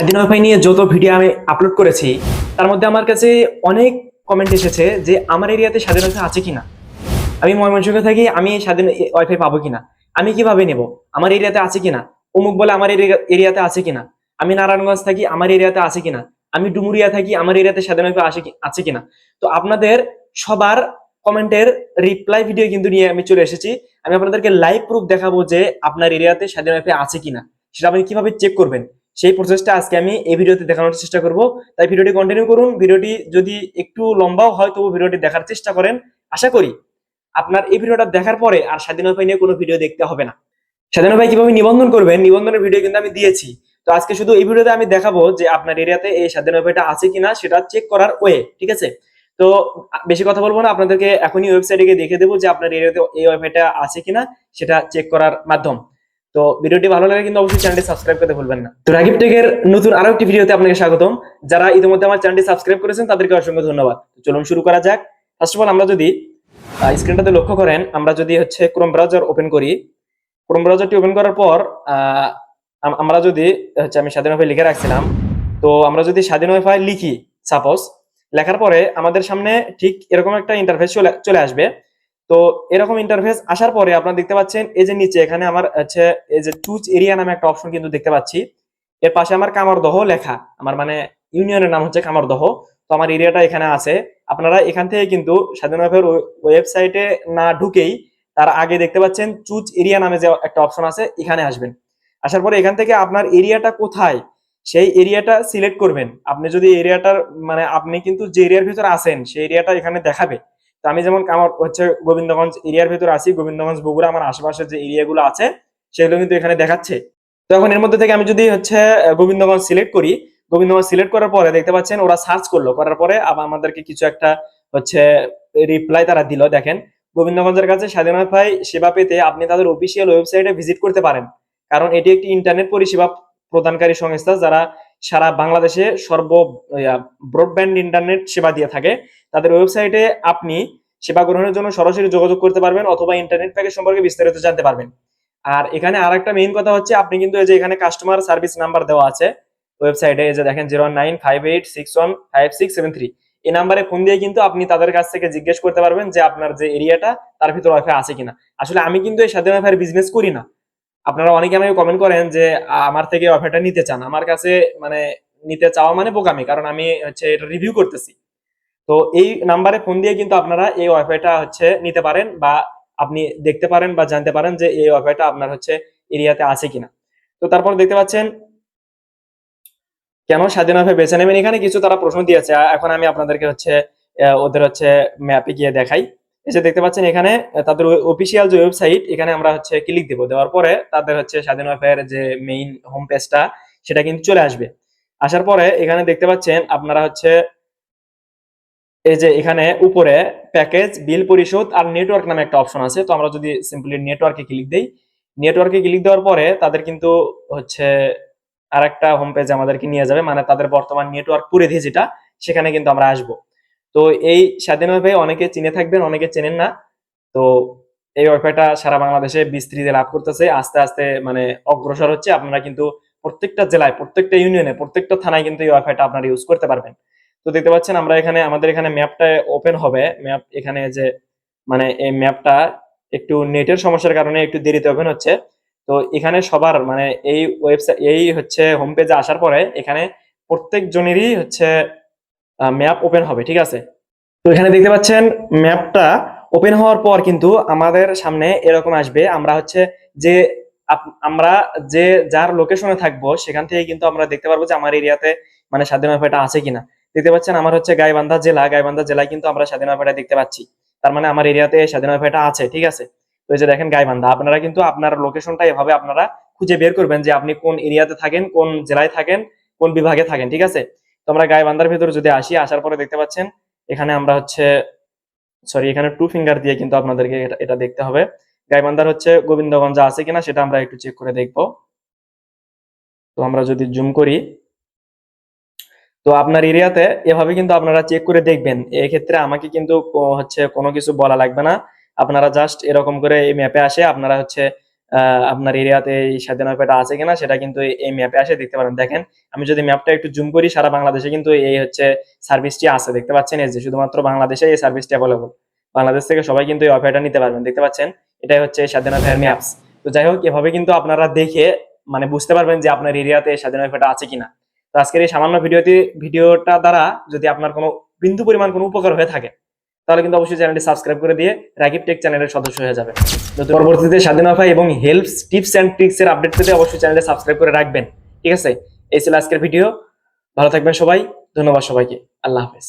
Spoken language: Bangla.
স্বাধীন ওয়াইফাই নিয়ে যত ভিডিও আমি আপলোড করেছি, তার মধ্যে আমার কাছে অনেক কমেন্ট এসেছে যে আমার এরিয়াতে স্বাধীন ওয়াইফাই আছে কিনা। আমি ময়মনসিংহে থাকি, আমি স্বাধীন ওয়াইফাই পাবো কিনা? আমি কীভাবে নেব? আমার এরিয়াতে আছে কিনা? অমুক বলে আমার এরিয়া- এরিয়াতে আছে কিনা? আমি নারায়ণগঞ্জ থাকি, আমার এরিয়াতে আছে কিনা? আমি ডুমুরিয়া থাকি, আমার এরিয়াতে স্বাধীন ওয়াইফাই আছে কিনা? তো আপনাদের সবার কমেন্টের রিপ্লাই ভিডিও কিন্তু নিয়ে আমি চলে এসেছি। আমি আপনাদেরকে লাইভ প্রুফ দেখাবো যে আপনার এরিয়াতে স্বাধীন ওয়াইফাই আছে কিনা। সেটা আপনি কীভাবে চেক করবেন? সেই প্রসেসটা আজকে আমি এই ভিডিওতে দেখানোর চেষ্টা করব। তাই ভিডিওটি কন্টিনিউ করুন। ভিডিওটি যদি একটু লম্বাও হয়, তবু ভিডিওটি দেখার চেষ্টা করেন। আশা করি আপনার এই ভিডিওটা দেখার পরে আর স্বাধীন ওয়াইফাই নিয়ে কোনো ভিডিও দেখতে হবে না। স্বাধীন ওয়াইফাই কীভাবে নিবন্ধন করবেন? নিবন্ধনের ভিডিও কিন্তু আমি দিয়েছি। তো আজকে শুধু এই ভিডিওতে আমি দেখাবো যে আপনার এরিয়াতে এই স্বাধীন ওয়াইফাইটা আছে কিনা, সেটা চেক করার ওয়ে ঠিক আছে? তো বেশি কথা বলব না, আপনাদেরকে এখনই ওয়েবসাইটে গিয়ে দেখে দেবো যে আপনার এরিয়াতে এই ওয়াইফাইটা আছে কিনা, সেটা চেক করার মাধ্যম। তো ভিডিওটি ভালো লাগে কিন্তু অবশ্যই চ্যানেলটি সাবস্ক্রাইব করতে ভুলবেন না। তো রাগিব টেকের নতুন আরও একটি ভিডিওতে আপনাকে স্বাগতম। যারা ইতিমধ্যে আমার চ্যানেলটি সাবস্ক্রাইব করেছেন, তাদেরকে অসংখ্য ধন্যবাদ। চলুন শুরু করা যাক। ফার্স্ট অফ অল আমরা যদি স্ক্রিনটাতে লক্ষ্য করেন, আমরা যদি হচ্ছে ক্রোম ব্রাউজার ওপেন করি। ক্রোম ব্রাউজারটি ওপেন করার পর আমরা যদি হচ্ছে আমি স্বাধীন ওয়াইফাই লিখে রাখছিলাম, তো আমরা যদি স্বাধীন ওয়াইফাই লিখি সাপোজ লেখার পরে আমাদের সামনে ঠিক এরকম একটা ইন্টারফেস চলে আসবে। তো এরকম ইন্টারফেস আসার পরে আপনারা দেখতে পাচ্ছেন, এই যে নিচে এখানে আমার হচ্ছে, এই যে চুজ এরিয়া নামে একটা অপশন কিন্তু দেখতে পাচ্ছি। এর পাশে আমার কামারদহ লেখা, আমার মানে ইউনিয়নের নাম হচ্ছে কামারদহ। তো আমার এরিয়াটা এখানে আছে। আপনারা এখান থেকে কিন্তু স্বাধীন ওয়াইফাইয়ের ওয়েবসাইটে না ঢুকেই তার আগে দেখতে পাচ্ছেন চুজ এরিয়া নামে যে একটা অপশন আছে, এখানে আসবেন। আসার পরে এখান থেকে আপনার এরিয়াটা কোথায়, সেই এরিয়াটা সিলেক্ট করবেন। আপনি যদি এরিয়াটার মানে আপনি কিন্তু যে এরিয়ার ভিতরে আছেন, সেই এরিয়াটা এখানে দেখাবে। তো আমি যেমন আমার হচ্ছে গোবিন্দগঞ্জ এরিয়ার ভিতরে আছি, গোবিন্দগঞ্জ, বগুড়া আমার আশেপাশে যে এরিয়াগুলো আছে, সেগুলো কিন্তু এখানে দেখাচ্ছে। তো এখন এর মধ্যে থেকে আমি যদি হচ্ছে গোবিন্দগঞ্জ সিলেক্ট করি, গোবিন্দগঞ্জ সিলেক্ট করার পরে দেখতে পাচ্ছেন ওরা সার্চ করল, করার পরে আবার আমাদেরকে কিছু একটা হচ্ছে রিপ্লাই তারা দিল। দেখেন, গোবিন্দগঞ্জের কাছে স্বাধীন ওয়াইফাই সেবা পেতে আপনি তাদের অফিসিয়াল ওয়েবসাইটে ভিজিট করতে পারেন। কারণ এটি একটি ইন্টারনেট পরিষেবা প্রদানকারী সংস্থা যারা সারা বাংলাদেশে সর্ব ব্রডব্যান্ড ইন্টারনেট সেবা দিয়ে থাকে। তাদের ওয়েবসাইটে আপনি সেবা গ্রহণের জন্য সরাসরি যোগাযোগ করতে পারবেন অথবা ইন্টারনেট প্যাকেজ সম্পর্কে বিস্তারিত জানতে পারবেন। আর এখানে আর একটা মেইন কথা হচ্ছে, আপনি কিন্তু এই যে এখানে কাস্টমার সার্ভিস নাম্বার দেওয়া আছে ওয়েবসাইটে এই যে দেখেন zero nine five eight six one five six seven three এই নাম্বারে ফোন দিয়ে কিন্তু আপনি তাদের কাছ থেকে জিজ্ঞেস করতে পারবেন যে আপনার যে এরিয়াটা তার ভিতরে ওয়াইফাই আছে কিনা। আসলে আমি কিন্তু এই স্বাধীন ওয়াইফাই বিজনেস করি না। আপনারা অনেকে আমাকে কমেন্ট করেন যে, আমার থেকে ওয়াইফাইটা নিতে চান। আমার কাছে মানে নিতে চাওয়া মানে বোকামি। কারণ আমি হচ্ছে এটা রিভিউ করতেছি। তো এই নাম্বারে ফোন দিয়ে কিন্তু আপনারা এই ওয়াইফাইটা হচ্ছে নিতে পারেন বা আপনি দেখতে পারেন বা জানতে পারেন যে এই ওয়াইফাইটা আপনার হচ্ছে এরিয়াতে আছে কিনা। তো তারপর দেখতে পাচ্ছেন, কেন স্বাধীন ওয়াইফাই বেছে নেবেন? এখানে কিছু তারা প্রশ্ন দিয়েছে। এখন আমি আপনাদেরকে হচ্ছে ওদের হচ্ছে ম্যাপে গিয়ে দেখাই। যে দেখতে পাচ্ছেন এখানে, তাদের অফিসিয়াল যে ওয়েবসাইট, এখানে আমরা হচ্ছে ক্লিক দিব। দেওয়ার পরে তাদের হচ্ছে স্বাধীন যে মেইন হোম পেজটা সেটা কিন্তু চলে আসবে। আসার পরে এখানে দেখতে পাচ্ছেন, আপনারা হচ্ছে এই যে এখানে উপরে প্যাকেজ বিল পরিশোধ আর নেটওয়ার্ক নামে একটা অপশন আছে। তো আমরা যদি সিম্পলি নেটওয়ার্কে ক্লিক দেই নেটওয়ার্কে ক্লিক দেওয়ার পরে তাদের কিন্তু হচ্ছে আর একটা হোম পেজ আমাদেরকে নিয়ে যাবে মানে তাদের বর্তমান নেটওয়ার্ক পরিধি যেটা, সেখানে কিন্তু আমরা আসব। তো এই স্বাধীন অনেকে চিনে থাকবেন, অনেকে চেনেন না। তো এই ওয়াইফাইটা সারা বাংলাদেশে বিস্তৃতি লাভ করতেছে। আস্তে আস্তে মানে অগ্রসর হচ্ছে। আপনারা কিন্তু প্রত্যেকটা জেলায়, প্রত্যেকটা ইউনিয়নে প্রত্যেকটা থানায় কিন্তু এই ওয়াইফাইটা আপনারা ইউজ করতে পারবেন। তো দেখতে পাচ্ছেন আমরা এখানে, আমাদের এখানে ম্যাপটা ওপেন হবে। ম্যাপ এখানে যে মানে এই ম্যাপটা একটু নেটের সমস্যার কারণে একটু দেরিতে ওপেন হচ্ছে। তো এখানে সবার মানে এই ওয়েবসাইট এই হচ্ছে হোম পেজে আসার পরে এখানে প্রত্যেক জনেরই হচ্ছে ম্যাপ ওপেন হবে, ঠিক আছে? তো এখানে দেখতে পাচ্ছেন ম্যাপটা ওপেন হওয়ার পর কিন্তু আমাদের সামনে এরকম আসবে। আমরা হচ্ছে যে আমরা যে, যার লোকেশনে থাকব, সেখান থেকে কিন্তু আমরা দেখতে পারব যে আমার এরিয়াতে মানে স্বাধীন ওয়াইফাইটা আছে কিনা। দেখতে পাচ্ছেন, আমার হচ্ছে গাইবান্ধা জেলা। গাইবান্ধা জেলায় কিন্তু আমরা স্বাধীন ওয়াইফাইটা দেখতে পাচ্ছি। তার মানে আমার এরিয়াতে স্বাধীন ওয়াইফাইটা আছে, ঠিক আছে? তো এই যে দেখেন গাইবান্ধা, আপনারা কিন্তু আপনার লোকেশনটা এভাবে আপনারা খুঁজে বের করবেন যে আপনি কোন এরিয়াতে থাকেন, কোন জেলায় থাকেন, কোন বিভাগে থাকেন, ঠিক আছে? তো আমরা গাইবান্ধার ভিতরে যদি আসি, আসার পরে দেখতে পাচ্ছেন, এখানে আমরা হচ্ছে সরি এখানে টু ফিঙ্গার দিয়ে কিন্তু আপনাদেরকে এটা দেখতে হবে। গাইবান্ধার হচ্ছে গোবিন্দগঞ্জ আছে কিনা সেটা আমরা একটু চেক করে দেখব। তো আমরা যদি জুম করি তো আপনার এরিয়াতে এভাবে কিন্তু আপনারা চেক করে দেখবেন। এক্ষেত্রে আমাকে কিন্তু হচ্ছে কোনো কিছু বলা লাগবে না। আপনারা জাস্ট এরকম করে এই ম্যাপে আসে, আপনারা হচ্ছে আপনার এরিয়াতে এই স্বাধীন ওয়াইফাইটা আছে কিনা সেটা কিন্তু এই- ম্যাপে আসে, দেখতে পারেন। দেখেন, আমি যদি ম্যাপটা একটু জুম করি, সারা বাংলাদেশে কিন্তু এই হচ্ছে সার্ভিসটি আছে, দেখতে পাচ্ছেন? এই যে শুধুমাত্র বাংলাদেশে এই সার্ভিসটি অ্যাভেলেবল বাংলাদেশ থেকে সবাই কিন্তু এই ওয়াইফাইটা নিতে পারবেন, দেখতে পাচ্ছেন? এটাই হচ্ছে স্বাধীন ওয়াইফাই ম্যাপস তো যাই হোক, এভাবে কিন্তু আপনারা দেখে মানে বুঝতে পারবেন যে আপনার এরিয়াতে স্বাধীন ওয়াইফাইটা আছে কিনা। তো আজকের এই সামান্য ভিডিওটি, ভিডিওটা দ্বারা যদি আপনার কোনো বিন্দু পরিমাণ কোনো উপকার হয়ে থাকে, তাহলে কিন্তু অবশ্যই চ্যানেলটি সাবস্ক্রাইব করে দিয়ে রাকিব টেক চ্যানেলের সদস্য হয়ে যাবে নতুন পরবর্তীতে স্বাধীন ভাই এবং হেল্প টিপস অ্যান্ড ট্রিক্স এর আপডেট পেতে অবশ্যই চ্যানেলটি সাবস্ক্রাইব করে রাখবেন। ঠিক আছে? এই ছিল আজকের ভিডিও। ভালো থাকবেন সবাই। ধন্যবাদ সবাইকে। আল্লাহ হাফেজ।